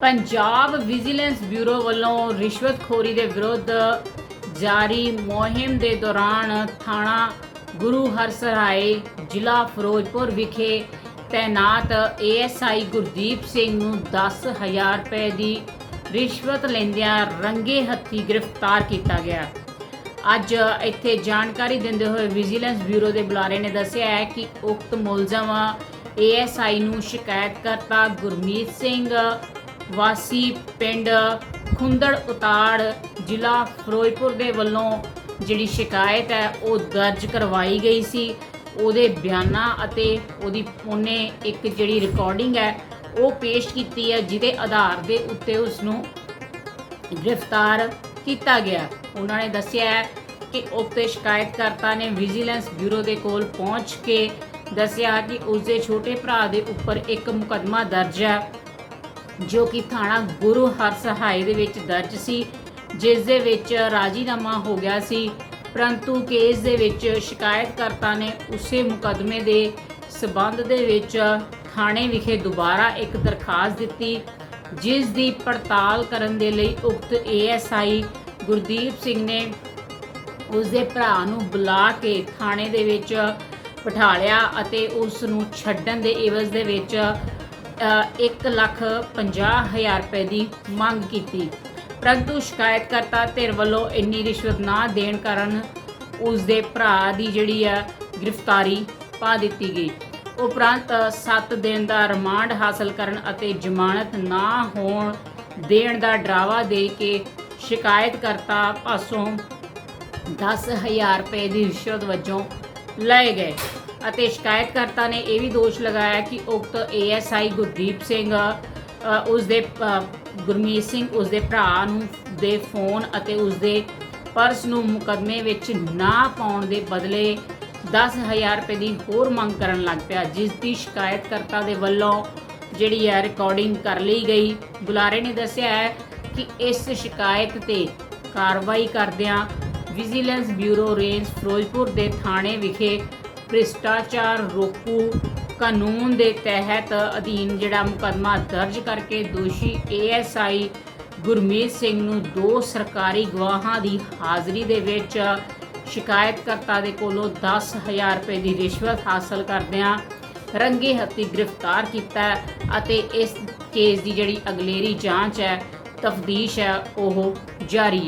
Punjab vigilance bureau ਵੱਲੋਂ ਰਿਸ਼ਵਤਖੋਰੀ ਦੇ ਵਿਰੁੱਧ ਜਾਰੀ ਮੁਹਿੰਮ ਦੇ ਦੌਰਾਨ ਥਾਣਾ ਗੁਰੂ ਹਰਸਰਾਏ, ਜ਼ਿਲ੍ਹਾ ਫਿਰੋਜ਼ਪੁਰ ਵਿਖੇ ਤੈਨਾਤ ਏਐਸਆਈ ਗੁਰਦੀਪ ਸਿੰਘ ਨੂੰ 10000 ਰੁਪਏ ਦੀ ਰਿਸ਼ਵਤ ਲੈਂਦਿਆਂ ਰੰਗੇ ਹੱਥੀ ਗ੍ਰਿਫਤਾਰ ਕੀਤਾ ਗਿਆ। ਅੱਜ ਇੱਥੇ ਜਾਣਕਾਰੀ ਦਿੰਦੇ ਹੋਏ ਵਿਜੀਲੈਂਸ ਬਿਊਰੋ ਦੇ ਬੁਲਾਰੇ ਨੇ ਦੱਸਿਆ ਹੈ ਕਿ ਉਕਤ ਮੁਲਜ਼ਮ ਏਐਸਆਈ ਨੂੰ ਸ਼ਿਕਾਇਤ ਕਰਤਾ ਗੁਰਮੀਤ ਸਿੰਘ ਵਾਸੀ ਪਿੰਡ ਖੁੰਦੜ ਉਤਾੜ ਜ਼ਿਲ੍ਹਾ ਫਿਰੋਜ਼ਪੁਰ ਦੇ ਵੱਲੋਂ ਜਿਹੜੀ ਸ਼ਿਕਾਇਤ ਹੈ, ਉਹ ਦਰਜ ਕਰਵਾਈ ਗਈ ਸੀ। ਉਹਦੇ ਬਿਆਨਾਂ ਅਤੇ ਉਹਦੀ ਉਹਨੇ ਇੱਕ ਜਿਹੜੀ ਰਿਕਾਰਡਿੰਗ ਹੈ, ਉਹ ਪੇਸ਼ ਕੀਤੀ ਹੈ, ਜਿਹਦੇ ਆਧਾਰ ਦੇ ਉੱਤੇ ਉਸ ਨੂੰ ਗ੍ਰਿਫਤਾਰ ਕੀਤਾ ਗਿਆ। ਉਹਨਾਂ ਨੇ ਦੱਸਿਆ ਹੈ ਕਿ ਉਕਤ ਸ਼ਿਕਾਇਤਕਰਤਾ ਨੇ ਵਿਜੀਲੈਂਸ ਬਿਊਰੋ ਦੇ ਕੋਲ ਪਹੁੰਚ ਕੇ ਦੱਸਿਆ ਕਿ ਉਸ ਦੇ ਛੋਟੇ ਭਰਾ ਦੇ ਉੱਪਰ ਇੱਕ ਮੁਕੱਦਮਾ ਦਰਜ ਹੈ। ਜੋ ਕਿ ਥਾਣਾ ਗੁਰੂ ਹਰ ਸਹਾਇ ਦੇ ਵਿੱਚ ਦਰਜ ਸੀ, ਜਿਸ ਦੇ ਵਿੱਚ ਰਾਜੀਨਾਮਾ ਹੋ ਗਿਆ ਸੀ। ਪਰੰਤੂ ਕੇਸ ਦੇ ਵਿੱਚ ਸ਼ਿਕਾਇਤਕਰਤਾ ਨੇ ਉਸੇ ਮੁਕੱਦਮੇ ਦੇ ਸਬੰਧ ਦੇ ਵਿੱਚ ਥਾਣੇ ਵਿਖੇ ਦੁਬਾਰਾ ਇੱਕ ਦਰਖਾਸਤ ਦਿੱਤੀ, ਜਿਸ ਦੀ ਪੜਤਾਲ ਕਰਨ ਦੇ ਲਈ ਉਕਤ ਏਐਸਆਈ ਗੁਰਦੀਪ ਸਿੰਘ ਨੇ ਉਸ ਦੇ ਭਰਾ ਨੂੰ ਬੁਲਾ ਕੇ ਥਾਣੇ ਦੇ ਵਿੱਚ ਬਿਠਾ ਲਿਆ ਅਤੇ ਉਸ ਨੂੰ ਛੱਡਣ ਦੇ ਇਵਜ਼ ਦੇ ਵਿੱਚ 1 ਲੱਖ 50 ਹਜ਼ਾਰ ਰੁਪਏ ਦੀ ਮੰਗ ਕੀਤੀ। ਪਰੰਤੂ ਸ਼ਿਕਾਇਤਕਰਤਾ ਧਿਰ ਵੱਲੋਂ ਇੰਨੀ ਰਿਸ਼ਵਤ ਨਾ ਦੇਣ ਕਾਰਨ ਉਸ ਦੇ ਭਰਾ ਦੀ ਜਿਹੜੀ ਆ ਗ੍ਰਿਫਤਾਰੀ ਪਾ ਦਿੱਤੀ ਗਈ। ਉਪਰੰਤ 7 ਦਿਨ ਦਾ ਰਿਮਾਂਡ ਹਾਸਲ ਕਰਨ ਅਤੇ ਜ਼ਮਾਨਤ ਨਾ ਹੋਣ ਦੇਣ ਦਾ ਡਰਾਵਾ ਦੇ ਕੇ ਸ਼ਿਕਾਇਤਕਰਤਾ ਪਾਸੋਂ 10000 ਰੁਪਏ ਦੀ ਰਿਸ਼ਵਤ ਵਜੋਂ ਲਏ ਗਏ। ਅਤੇ ਸ਼ਿਕਾਇਤਕਰਤਾ ਨੇ ਇਹ ਵੀ ਦੋਸ਼ ਲਗਾਇਆ ਕਿ ਉਕਤ ਏਐਸਆਈ ਗੁਰਦੀਪ ਸਿੰਘ ਅ, ਉਸ ਦੇ ਗੁਰਮੀਤ ਸਿੰਘ ਉਸ ਦੇ ਭਰਾ ਨੂੰ ਦੇ ਫੋਨ ਅਤੇ ਉਸ ਦੇ ਪਰਸ ਨੂੰ ਮੁਕਦਮੇ ਵਿੱਚ ਨਾ ਪਾਉਣ ਦੇ ਬਦਲੇ 10000 ਰੁਪਏ ਦੀ ਹੋਰ ਮੰਗ ਕਰਨ ਲੱਗ ਪਿਆ ਜਿਸ ਦੀ ਸ਼ਿਕਾਇਤਕਰਤਾ ਦੇ ਵੱਲੋਂ ਜਿਹੜੀ ਹੈ ਰਿਕਾਰਡਿੰਗ ਕਰ ਲਈ ਗਈ। ਬੁਲਾਰੇ ਨੇ ਦੱਸਿਆ ਹੈ ਕਿ ਇਸ ਸ਼ਿਕਾਇਤ ਤੇ ਕਾਰਵਾਈ ਕਰਦਿਆਂ ਵਿਜੀਲੈਂਸ ਬਿਊਰੋ ਰੇਂਜ ਫਿਰੋਜ਼ਪੁਰ ਦੇ ਥਾਣੇ ਵਿਖੇ ਭ੍ਰਿਸ਼ਟਾਚਾਰ ਰੋਕੂ ਕਾਨੂੰਨ ਦੇ ਤਹਿਤ ਅਧੀਨ ਜਿਹੜਾ ਮੁਕੱਦਮਾ ਦਰਜ ਕਰਕੇ ਦੋਸ਼ੀ ਏਐਸਆਈ ਗੁਰਮੀਤ ਸਿੰਘ ਨੂੰ ਦੋ ਸਰਕਾਰੀ ਗਵਾਹਾਂ ਦੀ ਹਾਜ਼ਰੀ ਦੇ ਵਿੱਚ ਸ਼ਿਕਾਇਤਕਰਤਾ ਦੇ ਕੋਲੋਂ 10000 ਰੁਪਏ ਦੀ ਰਿਸ਼ਵਤ ਹਾਸਲ ਕਰਦਿਆਂ ਰੰਗੇ ਹੱਥੀ ਗ੍ਰਿਫਤਾਰ ਕੀਤਾ ਅਤੇ ਇਸ ਕੇਸ ਦੀ ਜਿਹੜੀ ਅਗਲੇਰੀ ਜਾਂਚ ਹੈ, ਤਫਤੀਸ਼ ਹੈ, ਉਹ ਜਾਰੀ